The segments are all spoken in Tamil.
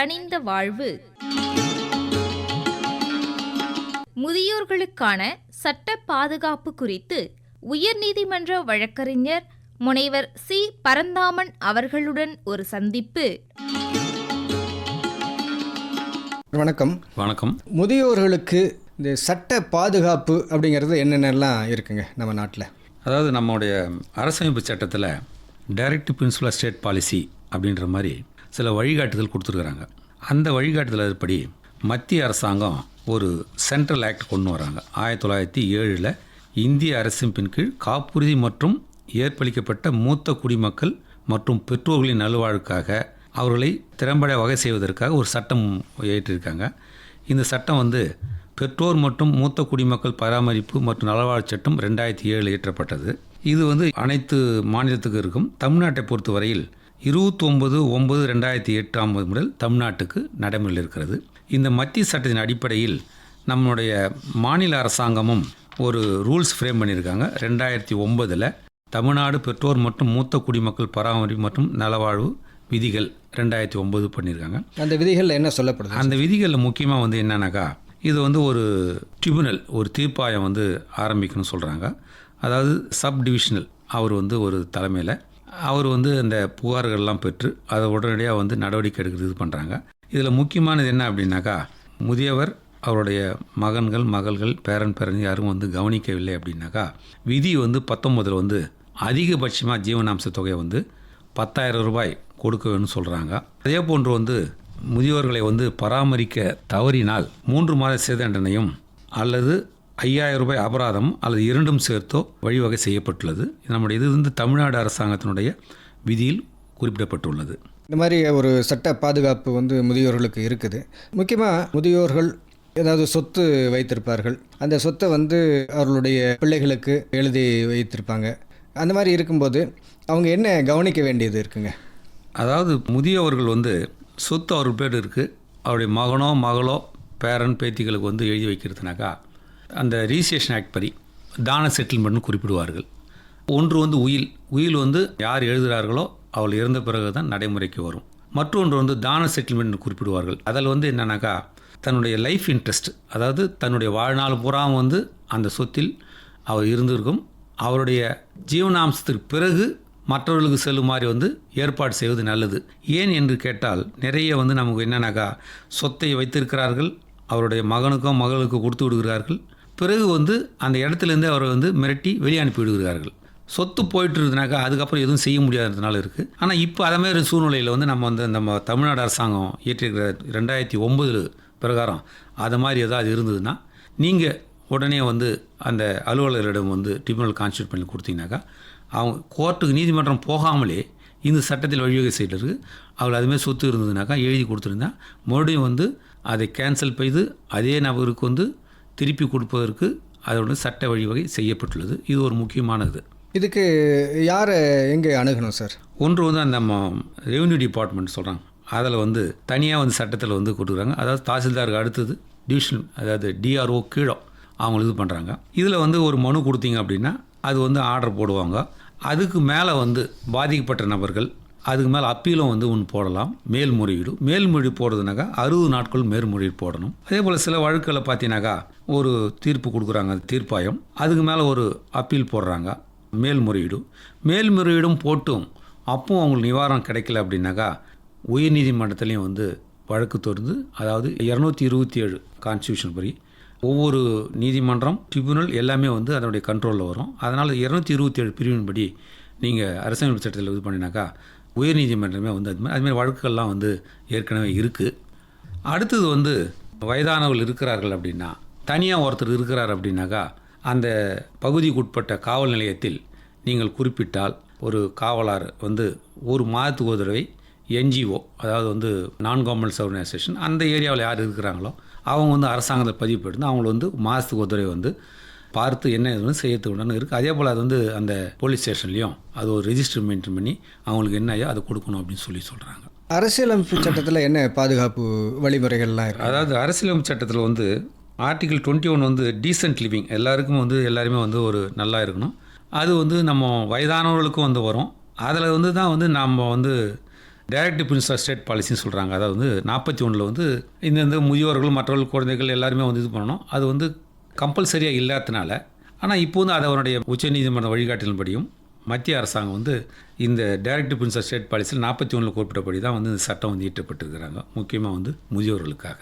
கனிந்த வாழ்வு. முதியோர்களுக்கான சட்ட பாதுகாப்பு குறித்து உயர்நீதிமன்ற வழக்கறிஞர் முனைவர் சி. பரந்தாமன் அவர்களுடன் ஒரு சந்திப்பு. வணக்கம். வணக்கம். முதியோர்களுக்கு இந்த சட்ட பாதுகாப்பு அப்படிங்கிறது என்னென்னலாம் இருக்குங்க நம்ம நாட்டில்? அதாவது நம்முடைய அரசமைப்பு சட்டத்தில் டைரக்ட் பிரின்சிபல் ஸ்டேட் பாலிசி அப்படின்ற மாதிரி சில வழிகாட்டுதல் கொடுத்துருக்குறாங்க. அந்த வழிகாட்டுதல் படி மத்திய அரசாங்கம் ஒரு சென்ட்ரல் ஆக்ட் கொண்டு வராங்க. ஆயிரத்தி தொள்ளாயிரத்தி ஏழில் இந்திய அரசின் கீழ் காப்புறுதி மற்றும் ஏற்பளிக்கப்பட்ட மூத்த குடிமக்கள் மற்றும் பெற்றோர்களின் நல்வாழ்வுக்காக அவர்களை திறம்பட வகை செய்வதற்காக ஒரு சட்டம் ஏற்றிருக்காங்க. இந்த சட்டம் வந்து பெற்றோர் மற்றும் மூத்த குடிமக்கள் பராமரிப்பு மற்றும் நலவாழ்வு சட்டம் ரெண்டாயிரத்தி ஏழு இயற்றப்பட்டது. இது வந்து அனைத்து மாநிலத்துக்கும் இருக்கும். தமிழ்நாட்டை பொறுத்தவரையில் இருபத்தொம்பது ஒன்பது ரெண்டாயிரத்தி எட்டாம் முதல் தமிழ்நாட்டுக்கு நடைமுறையில் இருக்கிறது. இந்த மத்திய சட்டத்தின் அடிப்படையில் நம்முடைய மாநில அரசாங்கமும் ஒரு ரூல்ஸ் ஃப்ரேம் பண்ணியிருக்காங்க. ரெண்டாயிரத்தி ஒன்பதில் தமிழ்நாடு பெற்றோர் மற்றும் மூத்த குடிமக்கள் பராமரிப்பு மற்றும் நலவாழ்வு விதிகள் ரெண்டாயிரத்தி ஒன்பது பண்ணியிருக்காங்க. அந்த விதிகளில் என்ன சொல்லப்படுது? அந்த விதிகளில் முக்கியமாக வந்து என்னன்னாக்கா இது வந்து ஒரு ட்ரிபுனல் ஒரு தீர்ப்பாயம் வந்து ஆரம்பிக்கணும்னு சொல்கிறாங்க அதாவது சப் டிவிஷனல் அவர் வந்து ஒரு தலைமையில் அவர் வந்து அந்த புகார்கள்லாம் பெற்று அதை உடனடியாக வந்து நடவடிக்கை எடுக்கிறது இது பண்ணுறாங்க இதில் முக்கியமானது என்ன அப்படின்னாக்கா முதியவர் அவருடைய மகன்கள் மகள்கள் பேரன் பேரன் யாரும் வந்து கவனிக்கவில்லை அப்படின்னாக்கா விதி வந்து பத்தொம்பதில் வந்து அதிகபட்சமாக ஜீவனாம்ச தொகை வந்து பத்தாயிரம் ரூபாய் கொடுக்க வேணும்னு சொல்கிறாங்க அதே போன்று வந்து முதியோர்களை வந்து பராமரிக்க தவறினால் மூன்று மாத சிறை தண்டனையும் அல்லது ஐயாயிரம் ரூபாய் அபராதம் அல்லது இரண்டும் சேர்த்தோ வழிவகை செய்யப்பட்டுள்ளது. நம்முடைய இது வந்து தமிழ்நாடு அரசாங்கத்தினுடைய விதியில் குறிப்பிடப்பட்டுள்ளது. இந்த மாதிரி ஒரு சட்ட பாதுகாப்பு வந்து முதியோர்களுக்கு இருக்குது. முக்கியமாக முதியோர்கள் ஏதாவது சொத்து வைத்திருப்பார்கள். அந்த சொத்தை வந்து அவர்களுடைய பிள்ளைகளுக்கு எழுதி வைத்திருப்பாங்க. அந்த மாதிரி இருக்கும்போது அவங்க என்ன கவனிக்க வேண்டியது இருக்குங்க? அதாவது முதியவர்கள் வந்து சொத்து அவர் பேர் இருக்குது அவருடைய மகனோ மகளோ பேரன் பேத்திகளுக்கு வந்து எழுதி வைக்கிறதுனாக்கா அந்த ரிஜிஸ்ட்ரேஷன் ஆக்ட் படி தான செட்டில்மெண்ட்னு குறிப்பிடுவார்கள். ஒன்று வந்து உயில் உயில் வந்து யார் எழுதுகிறார்களோ அவள் இறந்த பிறகு தான் நடைமுறைக்கு வரும். மற்றொன்று வந்து தான செட்டில்மெண்ட் குறிப்பிடுவார்கள். அதில் வந்து என்னன்னாக்கா தன்னுடைய லைஃப் இன்ட்ரெஸ்ட் அதாவது தன்னுடைய வாழ்நாள் பூராவும் வந்து அந்த சொத்தில் அவர் இருந்திருக்கும். அவருடைய ஜீவனாம்சத்திற்கு பிறகு மற்றவர்களுக்கு செல்லுமாறு வந்து ஏற்பாடு செய்வது நல்லது. ஏன் என்று கேட்டால் நிறைய வந்து நமக்கு என்னன்னாக்கா சொத்தை வைத்திருக்கிறார்கள். அவருடைய மகனுக்கோ மகளுக்கோ கொடுத்து விடுகிறார்கள். பிறகு வந்து அந்த இடத்துலேருந்து அவரை வந்து மிரட்டி வெளியே அனுப்பி விடுகிறார்கள். சொத்து போயிட்டு இருந்தனாக்கா அதுக்கப்புறம் எதுவும் செய்ய முடியாததுனால இருக்குது ஆனால் இப்போ அதே மாதிரி சூழ்நிலையில் வந்து நம்ம வந்து நம்ம தமிழ்நாடு அரசாங்கம் இயற்றிருக்கிற ரெண்டாயிரத்தி ஒம்பது பிரகாரம் அது மாதிரி ஏதாவது இருந்ததுன்னா நீங்கள் உடனே வந்து அந்த அலுவலர்களிடம் வந்து ட்ரிபியூனல் கான்ஸ்டியூட் பண்ணி கொடுத்தீங்கனாக்கா அவங்க கோர்ட்டுக்கு நீதிமன்றம் போகாமலே இந்த சட்டத்தில் வழிவகை செய்திருக்கு அவள் அதுமாரி சொத்து இருந்ததுனாக்கா எழுதி கொடுத்துருந்தா மறுபடியும் வந்து அதை கேன்சல் செய்து அதே நபருக்கு வந்து திருப்பி கொடுப்பதற்கு அதோட சட்ட வழிவகை செய்யப்பட்டுள்ளது. இது ஒரு முக்கியமானது. இதுக்கு யாரை எங்கே அணுகணும் சார்? ஒன்று வந்து அந்த ரெவென்யூ டிபார்ட்மெண்ட் சொல்கிறாங்க அதில் வந்து தனியாக வந்து சட்டத்தில் வந்து கொடுக்குறாங்க. அதாவது தாசில்தாருக்கு அடுத்தது டிவிஷன் அதாவது டிஆர்ஓ கீழே அவங்க இது பண்ணுறாங்க இதில் வந்து ஒரு மனு கொடுத்தீங்க அப்படின்னா அது வந்து ஆர்டர் போடுவாங்க. அதுக்கு மேலே வந்து பாதிக்கப்பட்ட நபர்கள் அதுக்கு மேலே அப்பீலும் வந்து ஒன்று போடலாம் மேல்முறையீடு மேல்மொழி போடுறதுனாக்கா அறுபது நாட்கள் மேல்முறையீடு போடணும். அதே போல் சில வழக்குகளை பார்த்தீங்கன்னாக்கா ஒரு தீர்ப்பு கொடுக்குறாங்க தீர்ப்பாயம். அதுக்கு மேலே ஒரு அப்பீல் போடுறாங்க மேல்முறையீடு மேல்முறையீடும் போட்டும் அப்பவும் அவங்களுக்கு நிவாரணம் கிடைக்கல அப்படின்னாக்கா உயர்நீதிமன்றத்துலேயும் வந்து வழக்கு தொடர்ந்து அதாவது இரநூத்தி இருபத்தி ஏழு கான்ஸ்டியூஷன் படி ஒவ்வொரு நீதிமன்றம் ட்ரிபியூனல் எல்லாமே வந்து அதனுடைய கண்ட்ரோலில் வரும். அதனால் இரநூத்தி இருபத்தி ஏழு பிரிவின்படி நீங்கள் அரசியல் சட்டத்தில் இது பண்ணினாக்கா உயர்நீதிமன்றமே வந்து அது மாதிரி அதுமாதிரி வழக்குகள்லாம் வந்து ஏற்கனவே இருக்குது அடுத்தது வந்து வயதானவர்கள் இருக்கிறார்கள் அப்படின்னா தனியாக ஒருத்தர் இருக்கிறார் அப்படின்னாக்கா அந்த பகுதிக்குட்பட்ட காவல் நிலையத்தில் நீங்கள் குறிப்பிட்டால் ஒரு காவலார் வந்து ஒரு மாதத்துக்கு ஒரு தடவை என்ஜிஓ அதாவது வந்து நான் கவர்மெண்ட்ஸ் ஆர்கனைசேஷன் அந்த ஏரியாவில் யார் இருக்கிறாங்களோ அவங்க வந்து அரசாங்கத்தை பதிவு பண்ணி அவங்கள வந்து மாதத்துக்கு ஒரு தடவை வந்து பார்த்து என்ன இதுன்னு செய்யறதுக்கு உடனே இருக்குது அதே போல் அது வந்து அந்த போலீஸ் ஸ்டேஷன்லேயும் அது ஒரு ரெஜிஸ்டர் மெயின்டைன் பண்ணி அவங்களுக்கு என்னையோ அதை கொடுக்கணும் அப்படின்னு சொல்லி சொல்கிறாங்க அரசியலமைப்பு சட்டத்தில் என்ன பாதுகாப்பு வழிமுறைகள்லாம் இருக்கு? அதாவது அரசியலமைப்பு சட்டத்தில் வந்து ஆர்டிகிள் டுவெண்ட்டி ஒன் வந்து டீசென்ட் லிவிங் எல்லாருக்கும் வந்து எல்லாருமே வந்து ஒரு நல்லா இருக்கணும். அது வந்து நம்ம வயதானவர்களுக்கும் வந்து வரும். அதில் வந்து தான் வந்து நம்ம வந்து டைரக்ட் பிரின்சிபல் ஸ்டேட் பாலிசின்னு சொல்கிறாங்க அதாவது வந்து நாற்பத்தி ஒன்றில் வந்து இந்தந்த முதியோர்கள் மற்றவர்கள் குழந்தைகள் எல்லாருமே வந்து இது பண்ணணும். அது வந்து கம்பல்சரியாக இல்லாதனால ஆனால் இப்போ வந்து அதனுடைய உச்சநீதிமன்ற வழிகாட்டின்படியும் மத்திய அரசாங்கம் வந்து இந்த டைரக்ட் பிரின்சிபல் ஸ்டேட் பாலிசியில் நாற்பத்தி ஒன்றில் குறிப்பிட்டபடி தான் வந்து இந்த சட்டம் வந்து இயற்றப்பட்டிருக்கிறாங்க. முக்கியமாக வந்து முதியோர்களுக்காக.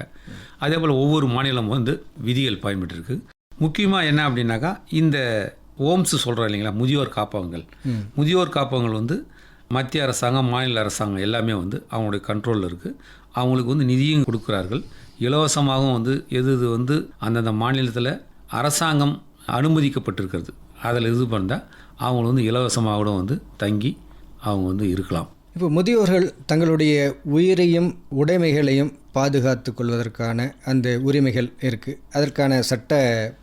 அதே போல் ஒவ்வொரு மாநிலமும் வந்து விதிகள் பயன்பட்டுருக்கு முக்கியமாக என்ன அப்படின்னாக்கா இந்த ஓம்ஸ் சொல்கிறோம் இல்லைங்களா முதியோர் காப்பகங்கள். முதியோர் காப்பகங்கள் வந்து மத்திய அரசாங்கம் மாநில அரசாங்கம் எல்லாமே வந்து அவங்களுடைய கண்ட்ரோலில் இருக்குது அவங்களுக்கு வந்து நிதியும் கொடுக்குறார்கள். இலவசமாகவும் வந்து எது இது வந்து அந்தந்த மாநிலத்தில் அரசாங்கம் அனுமதிக்கப்பட்டிருக்கிறது. அதில் இது பண்ணால் அவங்க வந்து இலவசமாக கூட வந்து தங்கி அவங்க வந்து இருக்கலாம். இப்போ முதியோர்கள் தங்களுடைய உயிரையும் உடைமைகளையும் பாதுகாத்து கொள்வதற்கான அந்த உரிமைகள் இருக்குது அதற்கான சட்ட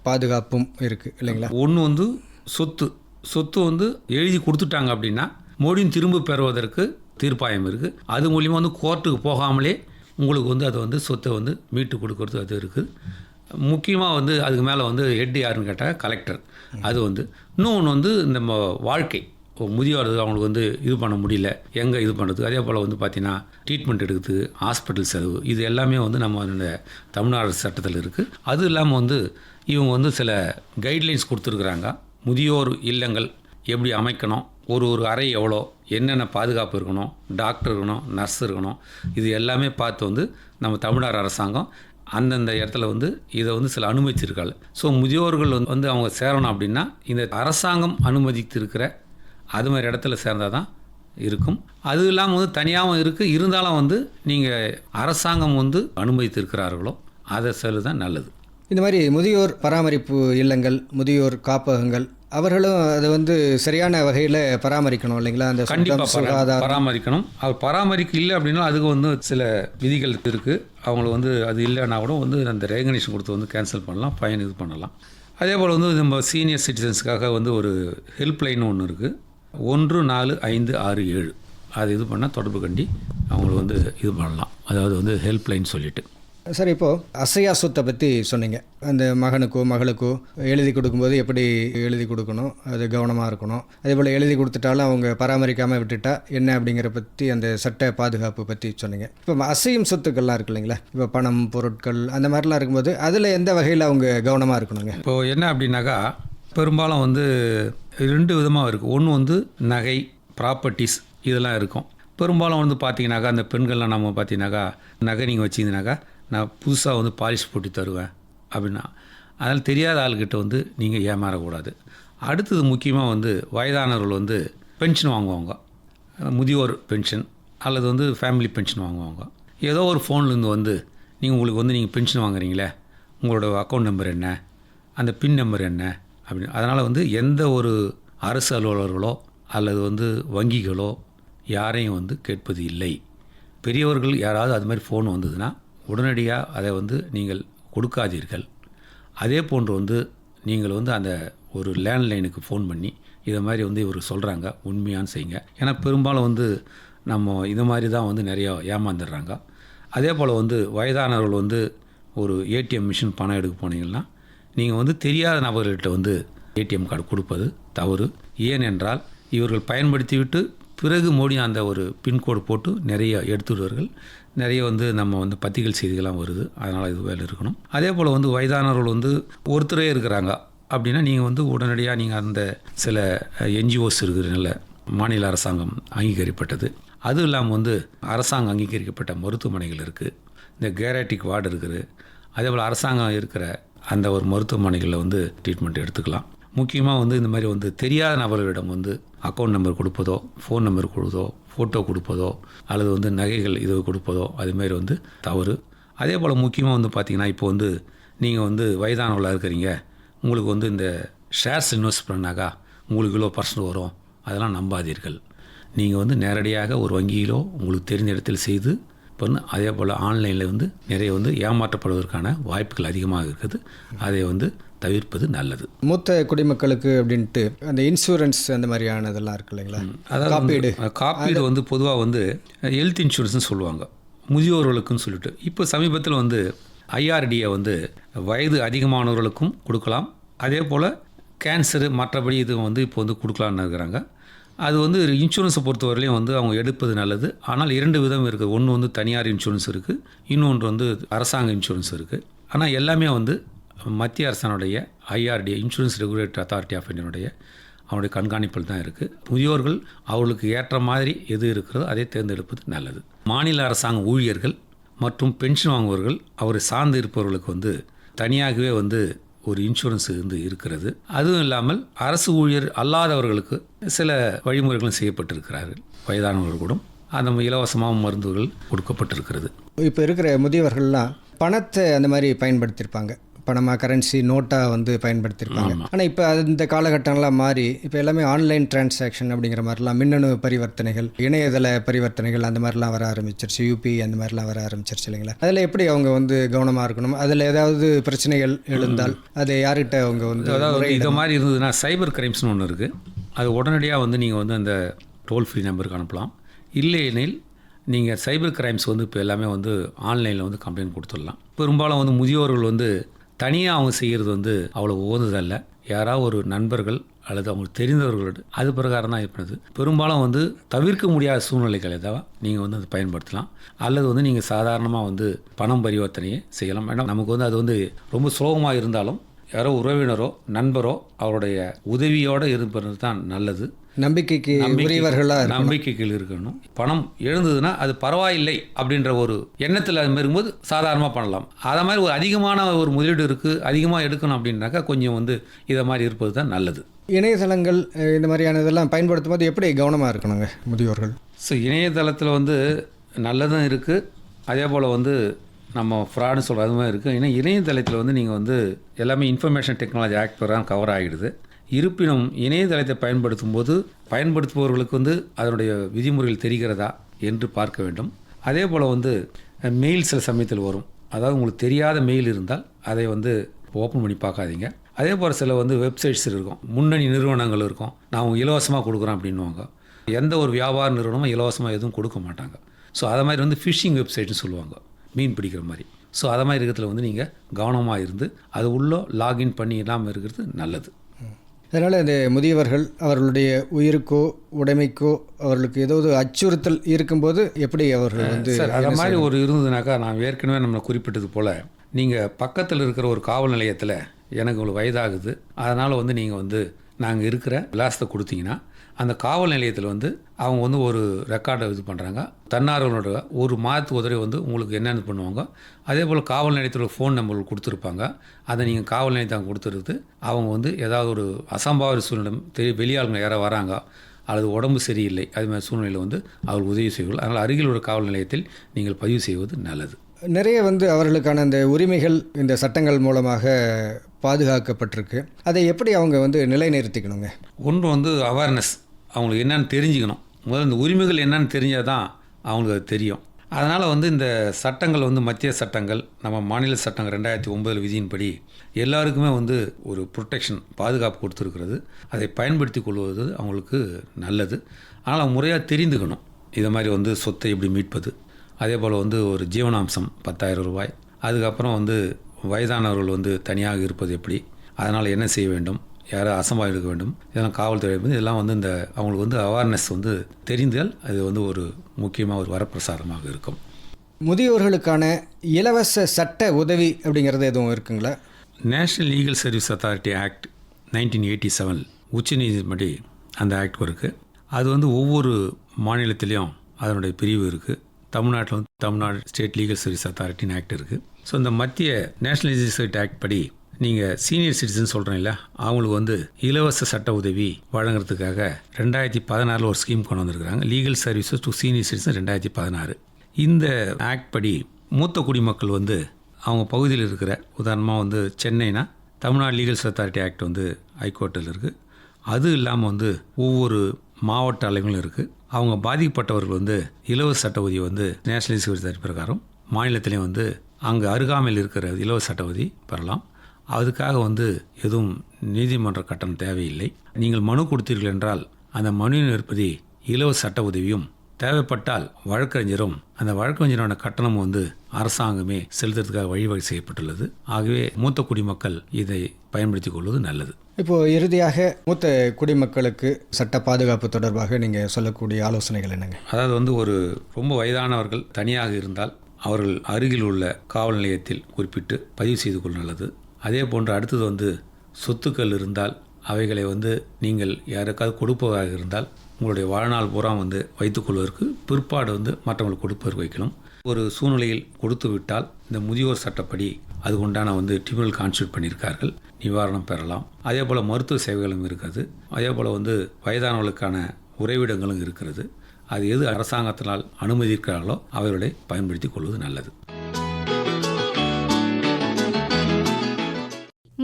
பாதுகாப்பும் இருக்குது இல்லைங்களா? ஒன்று வந்து சொத்து. சொத்து வந்து எழுதி கொடுத்துட்டாங்க அப்படின்னா மறுபடியும் திரும்ப பெறுவதற்கு தீர்ப்பாயம் இருக்குது அது மூலிமா வந்து கோர்ட்டுக்கு போகாமலே உங்களுக்கு வந்து அதை வந்து சொத்தை வந்து மீட்டு கொடுக்கறது அது இருக்குது. முக்கியமாக வந்து அதுக்கு மேலே வந்து ஹெட் யாருன்னு கேட்டால் கலெக்டர் அது வந்து இன்னொன்று வந்து நம்ம வாழ்க்கை. முதியோர் அவங்களுக்கு வந்து இது பண்ண முடியல. எங்கே இது பண்ணுறது அதே போல் வந்து பார்த்திங்கன்னா ட்ரீட்மெண்ட் எடுக்குது ஹாஸ்பிட்டல் செலவு இது எல்லாமே வந்து நம்ம தமிழ்நாடு சட்டத்தில் இருக்குது அது இல்லாமல் வந்து இவங்க வந்து சில கைட்லைன்ஸ் கொடுத்துருக்குறாங்க. முதியோர் இல்லங்கள் எப்படி அமைக்கணும்? ஒரு ஒரு அறை எவ்வளோ? என்னென்ன பாதுகாப்பு இருக்கணும்? டாக்டர் இருக்கணும்? நர்ஸ் இருக்கணும்? இது எல்லாமே பார்த்து வந்து நம்ம தமிழ்நாடு அரசாங்கம் அந்தந்த இடத்துல வந்து இதை வந்து சில அனுமதிச்சிருக்காள். ஸோ முதியோர்கள் வந்து வந்து அவங்க சேரணும் அப்படின்னா இந்த அரசாங்கம் அனுமதித்திருக்கிற அது மாதிரி இடத்துல சேர்ந்தால் தான் இருக்கும். அது இல்லாமல் வந்து தனியாகவும் இருக்குது இருந்தாலும் வந்து நீங்கள் அரசாங்கம் வந்து அனுமதித்திருக்கிறார்களோ அதை செல்லு தான் நல்லது. இந்த மாதிரி முதியோர் பராமரிப்பு இல்லங்கள் முதியோர் காப்பகங்கள் அவர்களும் அதை வந்து சரியான வகையில் பராமரிக்கணும் இல்லைங்களா? அந்த கண்டிப்பாக பராமரிக்கணும். அவர் பராமரிக்க இல்லை அப்படின்னா அதுக்கு வந்து சில விதிகள் இருக்குது அவங்கள வந்து அது இல்லைன்னா கூட வந்து அந்த ரெகனேஷன் கொடுத்து வந்து கேன்சல் பண்ணலாம் ஃபைன் இது பண்ணலாம். அதே போல் வந்து நம்ம சீனியர் சிட்டிசன்ஸ்க்காக வந்து ஒரு ஹெல்ப்லைன் ஒன்று இருக்குது ஒன்று நாலு ஐந்து ஆறு ஏழு. அது இது பண்ணால் தொடர்பு கண்டி அவங்களுக்கு வந்து இது பண்ணலாம். அதாவது வந்து ஹெல்ப்லைன் சொல்லிட்டு. சார் இப்போது அசையா சொத்தை பற்றி சொன்னீங்க. அந்த மகனுக்கோ மகளுக்கோ எழுதி கொடுக்கும்போது எப்படி எழுதி கொடுக்கணும்? அது கவனமாக இருக்கணும். அதே போல் எழுதி கொடுத்துட்டாலும் அவங்க பராமரிக்காமல் விட்டுட்டா என்ன அப்படிங்கிற பற்றி அந்த சட்ட பாதுகாப்பு பற்றி சொன்னீங்க. இப்போ அசையும் சொத்துக்கள்லாம் இருக்கு இல்லைங்களா? இப்போ பணம் பொருட்கள் அந்த மாதிரிலாம் இருக்கும்போது அதில் எந்த வகையில் அவங்க கவனமாக இருக்கணுங்க? இப்போது என்ன அப்படின்னாக்கா பெரும்பாலும் வந்து ரெண்டு விதமாக இருக்குது ஒன்று வந்து நகை ப்ராப்பர்ட்டிஸ் இதெல்லாம் இருக்கும். பெரும்பாலும் வந்து பார்த்தீங்கன்னாக்கா அந்த பெண்கள்லாம் நம்ம பார்த்தீங்கன்னாக்கா நகை நீங்கள் வச்சிங்கனாக்கா நான் புதுசாக வந்து பாலிஷ் போட்டு தருவேன் அப்படின்னா அதனால் தெரியாத ஆள்கிட்ட வந்து நீங்கள் ஏமாறக்கூடாது. அடுத்தது முக்கியமாக வந்து வயதானவர்கள் வந்து பென்ஷன் வாங்குவாங்க. முதியோர் பென்ஷன் அல்லது வந்து ஃபேமிலி பென்ஷன் வாங்குவாங்க. ஏதோ ஒரு ஃபோன்லேருந்து வந்து நீங்கள் உங்களுக்கு வந்து நீங்கள் பென்ஷன் வாங்குறீங்களே உங்களோட அக்கௌண்ட் நம்பர் என்ன அந்த பின் நம்பர் என்ன? அப்படின்னு. அதனால் வந்து எந்த ஒரு அரசு அலுவலர்களோ அல்லது வந்து வங்கிகளோ யாரையும் வந்து கேட்பது இல்லை. பெரியவர்கள் யாராவது அது மாதிரி ஃபோன் வந்ததுன்னா உடனடியாக அதை வந்து நீங்கள் கொடுக்காதீர்கள். அதே போன்று வந்து நீங்கள் வந்து அந்த ஒரு லேண்ட்லைனுக்கு ஃபோன் பண்ணி இதை மாதிரி வந்து இவர் சொல்கிறாங்க உண்மையான்னு செய்யுங்க. ஏன்னா பெரும்பாலும் வந்து நம்ம இது மாதிரி தான் வந்து நிறையா ஏமாந்துடுறாங்க. அதே போல் வந்து வயதானவர்கள் வந்து ஒரு ஏடிஎம் மிஷின் பணம் எடுக்க போனீங்கன்னா நீங்கள் வந்து தெரியாத நபர்கள்கிட்ட வந்து ஏடிஎம் கார்டு கொடுப்பது தவறு. ஏனென்றால் இவர்கள் பயன்படுத்திவிட்டு பிறகு மோடி அந்த ஒரு பின்கோடு போட்டு நிறைய எடுத்துடுவார்கள். நிறைய வந்து நம்ம வந்து பத்திகள் செய்திகள்லாம் வருது. அதனால் இது வேலை இருக்கணும். அதே போல் வந்து வயதானவர்கள் வந்து ஒருத்தரே இருக்கிறாங்க அப்படின்னா நீங்கள் வந்து உடனடியாக நீங்கள் அந்த சில என்ஜிஓஸ் இருக்கிற மாநில அரசாங்கம் அங்கீகரிக்கப்பட்டது அதுவும் இல்லாமல் வந்து அரசாங்கம் அங்கீகரிக்கப்பட்ட மருத்துவமனைகள் இருக்குது இந்த கேராட்டிக் வார்டு இருக்குது. அதே போல் அரசாங்கம் இருக்கிற அந்த ஒரு மருத்துவமனைகளில் வந்து ட்ரீட்மெண்ட் எடுத்துக்கலாம். முக்கியமாக வந்து இந்த மாதிரி வந்து தெரியாத நபர்களிடம் வந்து அக்கௌண்ட் நம்பர் கொடுப்பதோ ஃபோன் நம்பர் கொடுப்பதோ ஃபோட்டோ கொடுப்பதோ அல்லது வந்து நகைகள் இது கொடுப்பதோ அதுமாரி வந்து தவறு. அதே போல் முக்கியமாக வந்து பார்த்திங்கன்னா இப்போ வந்து நீங்கள் வந்து வயதானவளாக இருக்கிறீங்க. உங்களுக்கு வந்து இந்த ஷேர்ஸ் இன்வெஸ்ட் பண்ணாக்கா உங்களுக்கு இவ்வளோ பர்சன்ட் வரும். அதெல்லாம் நம்பாதீர்கள். நீங்கள் வந்து நேரடியாக ஒரு வங்கியிலோ உங்களுக்கு தெரிந்த இடத்தில் செய்து பண்ணு. அதே போல் ஆன்லைனில் வந்து நிறைய வந்து ஏமாற்றப்படுவதற்கான வாய்ப்புகள் அதிகமாக இருக்குது. அதை வந்து தவிர்ப்பது நல்லது. மூத்த குடிமக்களுக்கு அப்படின்ட்டு அந்த இன்சூரன்ஸ் அந்த மாதிரியானதெல்லாம் இருக்கு இல்லைங்களா? அதாவது காப்பீடு. காப்பீடு வந்து பொதுவாக வந்து ஹெல்த் இன்சூரன்ஸ்னு சொல்லுவாங்க. முதியோர்களுக்குன்னு சொல்லிட்டு. இப்போ சமீபத்தில் வந்து ஐஆர்டிஏ வந்து வயது அதிகமானவர்களுக்கும் கொடுக்கலாம். அதே போல் கேன்சரு மற்றபடி இது வந்து இப்போ வந்து கொடுக்கலான்னு இருக்கிறாங்க. அது வந்து இன்சூரன்ஸை பொறுத்தவரையிலையும் வந்து அவங்க எடுப்பது நல்லது. ஆனால் இரண்டு விதம் இருக்குது. ஒன்று வந்து தனியார் இன்சூரன்ஸ் இருக்குது இன்னொன்று வந்து அரசாங்க இன்சூரன்ஸ் இருக்குது ஆனால் எல்லாமே வந்து மத்திய அரசானுடைய IRD insurance regulator authority of இந்தியனுடைய அவனுடைய கண்காணிப்பில் தான் இருக்குது முதியோர்கள் அவர்களுக்கு ஏற்ற மாதிரி எது இருக்கிறதோ அதை தேர்ந்தெடுப்பது நல்லது. மாநில அரசாங்க ஊழியர்கள் மற்றும் பென்ஷன் வாங்குபவர்கள் அவரை சார்ந்து இருப்பவர்களுக்கு வந்து தனியாகவே வந்து ஒரு இன்சூரன்ஸ் வந்து இருக்கிறது. அதுவும் இல்லாமல் அரசு ஊழியர் அல்லாதவர்களுக்கு சில வழிமுறைகளும் செய்யப்பட்டிருக்கிறார்கள். வயதானவர்கள் கூட அந்த இலவசமாக மருந்துகள் கொடுக்கப்பட்டிருக்கிறது. இப்போ இருக்கிற முதியவர்கள்லாம் பணத்தை அந்த மாதிரி பயன்படுத்தியிருப்பாங்க. பணமாக கரன்சி நோட்டாக வந்து பயன்படுத்தியிருப்பாங்க ஆனால் இப்போ இந்த காலகட்டங்கள்லாம் மாறி இப்போ எல்லாமே ஆன்லைன் டிரான்சாக்ஷன் அப்படிங்கிற மாதிரிலாம் மின்னணு பரிவர்த்தனைகள் இணையதள பரிவர்த்தனைகள் அந்த மாதிரிலாம் வர ஆரம்பிச்சிருச்சு. யூபி அந்த மாதிரிலாம் வர ஆரம்பிச்சிருச்சு இல்லைங்களா? அதில் எப்படி அவங்க வந்து கவனமாக இருக்கணும்? அதில் ஏதாவது பிரச்சனைகள் எழுந்தால் அதை யார்கிட்ட அவங்க வந்து அதாவது இது மாதிரி இருந்ததுன்னா சைபர் கிரைம்ஸ்னு ஒன்று இருக்குது அது உடனடியாக வந்து நீங்கள் வந்து அந்த டோல் ஃப்ரீ நம்பருக்கு அனுப்பலாம். இல்லையெனில் நீங்கள் சைபர் கிரைம்ஸ் வந்து இப்போ எல்லாமே வந்து ஆன்லைனில் வந்து கம்ப்ளைண்ட் கொடுத்துடலாம். பெரும்பாலும் வந்து முதியோர்கள் வந்து தனியாக அவங்க செய்கிறது வந்து அவ்வளோ உகந்ததல்ல. யாராவது ஒரு நண்பர்கள் அல்லது அவங்களுக்கு தெரிந்தவர்களோடு அது பிரகாரம் தான் இருப்பது. பெரும்பாலும் வந்து தவிர்க்க முடியாத சூழ்நிலைகளை தான் நீங்கள் வந்து அதை பயன்படுத்தலாம். அல்லது வந்து நீங்கள் சாதாரணமாக வந்து பணம் பரிவர்த்தனையை செய்யலாம். ஏன்னா நமக்கு வந்து அது வந்து ரொம்ப சுலபமாக இருந்தாலும் யாரோ உறவினரோ நண்பரோ அவருடைய உதவியோடு இருப்பது தான் நல்லது. நம்பிக்கைக்கு உரியவர்களாக நம்பிக்கைகள் இருக்கணும். பணம் எழுந்ததுன்னா அது பரவாயில்லை அப்படின்ற ஒரு எண்ணத்தில் அது இருக்கும்போது சாதாரணமாக பண்ணலாம். அதை மாதிரி ஒரு அதிகமான ஒரு முதலீடு இருக்குது அதிகமாக எடுக்கணும் அப்படின்னாக்கா கொஞ்சம் வந்து இதை மாதிரி இருப்பது தான் நல்லது. இணையதளங்கள் இந்த மாதிரியான இதெல்லாம் பயன்படுத்தும் போது எப்படி கவனமாக இருக்கணுங்க முதியோர்கள்? ஸோ இணையதளத்தில் வந்து நல்லதும் இருக்குது அதே போல் வந்து நம்ம ஃப்ராடு சொல்கிற அது மாதிரி இருக்குது ஏன்னா இணையதளத்தில் வந்து நீங்கள் வந்து எல்லாமே இன்ஃபர்மேஷன் டெக்னாலஜி ஆக்ட் பிரகாரம் கவர் ஆகிடுது. இருப்பினும் இணையதளத்தை பயன்படுத்தும் போது பயன்படுத்துபவர்களுக்கு வந்து அதனுடைய விதிமுறைகள் தெரிகிறதா என்று பார்க்க வேண்டும். அதே போல் வந்து மெயில் சில சமயத்தில் வரும். அதாவது உங்களுக்கு தெரியாத மெயில் இருந்தால் அதை வந்து ஓப்பன் பண்ணி பார்க்காதீங்க. அதே போல் சில வந்து வெப்சைட்ஸ் இருக்கும். முன்னணி நிறுவனங்கள் இருக்கும். நான் அவங்க இலவசமாக கொடுக்குறேன் அப்படின்வாங்க எந்த ஒரு வியாபார நிறுவனமும் இலவசமாக எதுவும் கொடுக்க மாட்டாங்க. ஸோ அதை மாதிரி வந்து ஃபிஷிங் வெப்சைட்னு சொல்லுவாங்க. மீன் பிடிக்கிற மாதிரி. ஸோ அதை மாதிரி இருக்கிறதுல வந்து நீங்கள் கவனமாக இருந்து அது உள்ளே லாகின் பண்ணி இல்லாமல் இருக்கிறது நல்லது. அதனால் இந்த முதியவர்கள் அவர்களுடைய உயிருக்கோ உடைமைக்கோ அவர்களுக்கு ஏதாவது அச்சுறுத்தல் இருக்கும்போது எப்படி அவர்கள் வந்து அது மாதிரி ஒரு இருந்ததுனாக்கா நான் ஏற்கனவே நம்மளை குறிப்பிட்டது போல் நீங்கள் பக்கத்தில் இருக்கிற ஒரு காவல் நிலையத்தில் எனக்கு ஒரு வயதாகுது. அதனால் வந்து நீங்கள் வந்து நாங்கள் இருக்கிற விலாசத்தை கொடுத்தீங்கன்னா அந்த காவல் நிலையத்தில் வந்து அவங்க வந்து ஒரு ரெக்கார்டை இது பண்ணுறாங்க தன்னார்வலோட ஒரு மாதத்துக்கு உதவி வந்து உங்களுக்கு என்னென்ன பண்ணுவாங்க. அதே போல் காவல் நிலையத்தில் ஃபோன் நம்பர் கொடுத்துருப்பாங்க. அதை நீங்கள் காவல் நிலையத்தை கொடுத்துருக்கு அவங்க வந்து ஏதாவது ஒரு அசம்பாவித சூழ்நிலை தெரிய வெளியாளுங்க யாராவது வராங்க அல்லது உடம்பு சரியில்லை அது மாதிரி சூழ்நிலையில் வந்து அவர் உதவி செய்வார்கள். அதனால் அருகில் உள்ள காவல் நிலையத்தில் நீங்கள் பதிவு செய்வது நல்லது. நிறைய வந்து அவர்களுக்கான அந்த உரிமைகள் இந்த சட்டங்கள் மூலமாக பாதுகாக்கப்பட்டிருக்கு. அதை எப்படி அவங்க வந்து நிலைநிறுத்திக்கணுங்க? ஒன்று வந்து அவேர்னஸ் அவங்களுக்கு என்னென்னு தெரிஞ்சுக்கணும். முதல்ல இந்த உரிமைகள் என்னன்னு தெரிஞ்சால் தான் அவங்களுக்கு அது தெரியும். அதனால் வந்து இந்த சட்டங்கள் வந்து மத்திய சட்டங்கள் நம்ம மாநில சட்டங்கள் ரெண்டாயிரத்தி ஒம்பதில் விதியின்படி எல்லாருக்குமே வந்து ஒரு ப்ரொட்டெக்ஷன் பாதுகாப்பு கொடுத்துருக்கிறது. அதை பயன்படுத்தி கொள்வது அவங்களுக்கு நல்லது. ஆனால் முறையாக தெரிந்துக்கணும். இதை மாதிரி வந்து சொத்தை எப்படி மீட்பது. அதே போல் வந்து ஒரு ஜீவனாம்சம் பத்தாயிரம் ரூபாய். அதுக்கப்புறம் வந்து வயதானவர்கள் வந்து தனியாக இருப்பது எப்படி. அதனால் என்ன செய்ய வேண்டும்? யாரை அசம்பாவிதம் எடுக்க வேண்டும் இதெல்லாம் காவல்துறை வந்து இதெல்லாம் வந்து இந்த அவங்களுக்கு வந்து அவேர்னஸ் வந்து தெரிந்தால் அது வந்து ஒரு முக்கியமாக ஒரு வரப்பிரசாரமாக இருக்கும். முதியோர்களுக்கான இலவச சட்ட உதவி அப்படிங்கிறது எதுவும் இருக்குங்களா? National legal service authority act nineteen eighty seven உச்சநீதிமன்றி அந்த ஆக்ட் இருக்குது அது வந்து ஒவ்வொரு மாநிலத்திலையும் அதனுடைய பிரிவு இருக்குது தமிழ்நாட்டில் வந்து தமிழ்நாடு ஸ்டேட் லீகல் சர்வீஸ் அத்தாரிட்டின்னு ஆக்ட் இருக்குது ஸோ இந்த மத்திய நேஷ்னல் லெஜிஸ்லேட் ஆக்ட் படி நீங்கள் சீனியர் சிட்டிசன் சொல்கிறீங்கள அவங்களுக்கு வந்து இலவச சட்ட உதவி வழங்குறதுக்காக ரெண்டாயிரத்தி பதினாறில் ஒரு ஸ்கீம் கொண்டு வந்திருக்கிறாங்க. Legal services to senior citizen ரெண்டாயிரத்தி பதினாறு. இந்த ஆக்ட் படி மூத்த குடிமக்கள் வந்து அவங்க பகுதியில் இருக்கிற உதாரணமாக வந்து சென்னைனா தமிழ்நாடு லீகல்ஸ் அத்தாரிட்டி ஆக்ட் வந்து ஹைகோர்ட்டில் இருக்குது அது இல்லாமல் வந்து ஒவ்வொரு மாவட்ட அளவிலும் இருக்குது அவங்க பாதிக்கப்பட்டவர்கள் வந்து இலவச சட்ட உதவி வந்து நேஷனல் செக்யூரிட்டி பிரகாரம் மாநிலத்திலையும் வந்து அங்கே அருகாமையில் இருக்கிற இலவச சட்ட உதவி பெறலாம். அதுக்காக வந்து எதுவும் நீதிமன்ற கட்டணம் தேவையில்லை. நீங்கள் மனு கொடுத்தீர்கள் என்றால் அந்த மனுவின் இருப்பதி இலவச சட்ட உதவியும் தேவைப்பட்டால் வழக்கறிஞரும் அந்த வழக்கறிஞரோட கட்டணம் வந்து அரசாங்கமே செலுத்துறதுக்காக வழிவகை செய்யப்பட்டுள்ளது. ஆகவே மூத்த குடிமக்கள் இதை பயன்படுத்திக் கொள்வது நல்லது. இப்போது இறுதியாக மூத்த குடிமக்களுக்கு சட்ட பாதுகாப்பு தொடர்பாக நீங்கள் சொல்லக்கூடிய ஆலோசனைகள் என்னங்க? அதாவது வந்து ஒரு ரொம்ப வயதானவர்கள் தனியாக இருந்தால் அவர்கள் அருகில் உள்ள காவல் நிலையத்தில் குறிப்பிட்டு பதிவு செய்து கொள்ள நல்லது. அதே போன்று அடுத்தது வந்து சொத்துக்கள் இருந்தால் அவைகளை வந்து நீங்கள் யாருக்காவது கொடுப்பதாக இருந்தால் உங்களுடைய வாழ்நாள் பூரா வந்து வைத்துக்கொள்வதற்கு பிற்பாடு வந்து மற்றவங்களுக்கு கொடுப்பதற்கு வைக்கணும். ஒரு சூழ்நிலையில் கொடுத்து விட்டால் இந்த முதியோர் சட்டப்படி அது உண்டான வந்து ட்ரிபியூனல் கான்ஸ்டியூட் பண்ணியிருக்கார்கள். நிவாரணம் பெறலாம். அதே போல் மருத்துவ சேவைகளும் இருக்கிறது. அதே போல் வந்து வயதானவர்களுக்கான உறைவிடங்களும் இருக்கிறது. அது எது அரசாங்கத்தினால் அனுமதிக்கிறார்களோ அவர்களை பயன்படுத்தி கொள்வது நல்லது.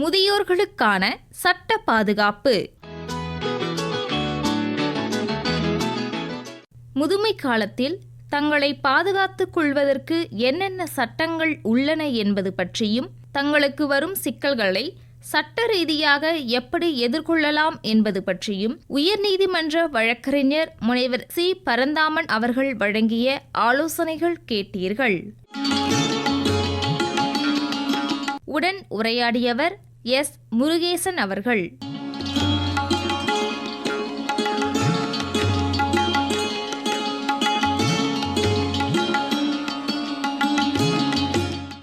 முதியோர்களுக்கான சட்ட பாதுகாப்பு. முதுமை காலத்தில் தங்களை பாதுகாத்துக் கொள்வதற்கு என்னென்ன சட்டங்கள் உள்ளன என்பது பற்றியும் தங்களுக்கு வரும் சிக்கல்களை சட்ட ரீதியாக எப்படி எதிர்கொள்ளலாம் என்பது பற்றியும் உயர்நீதிமன்ற வழக்கறிஞர் முனைவர் சி. பரந்தாமன் அவர்கள் வழங்கிய ஆலோசனைகள் கேட்டீர்கள். உடன் உரையாடியவர் எஸ். முருகேசன் அவர்கள்.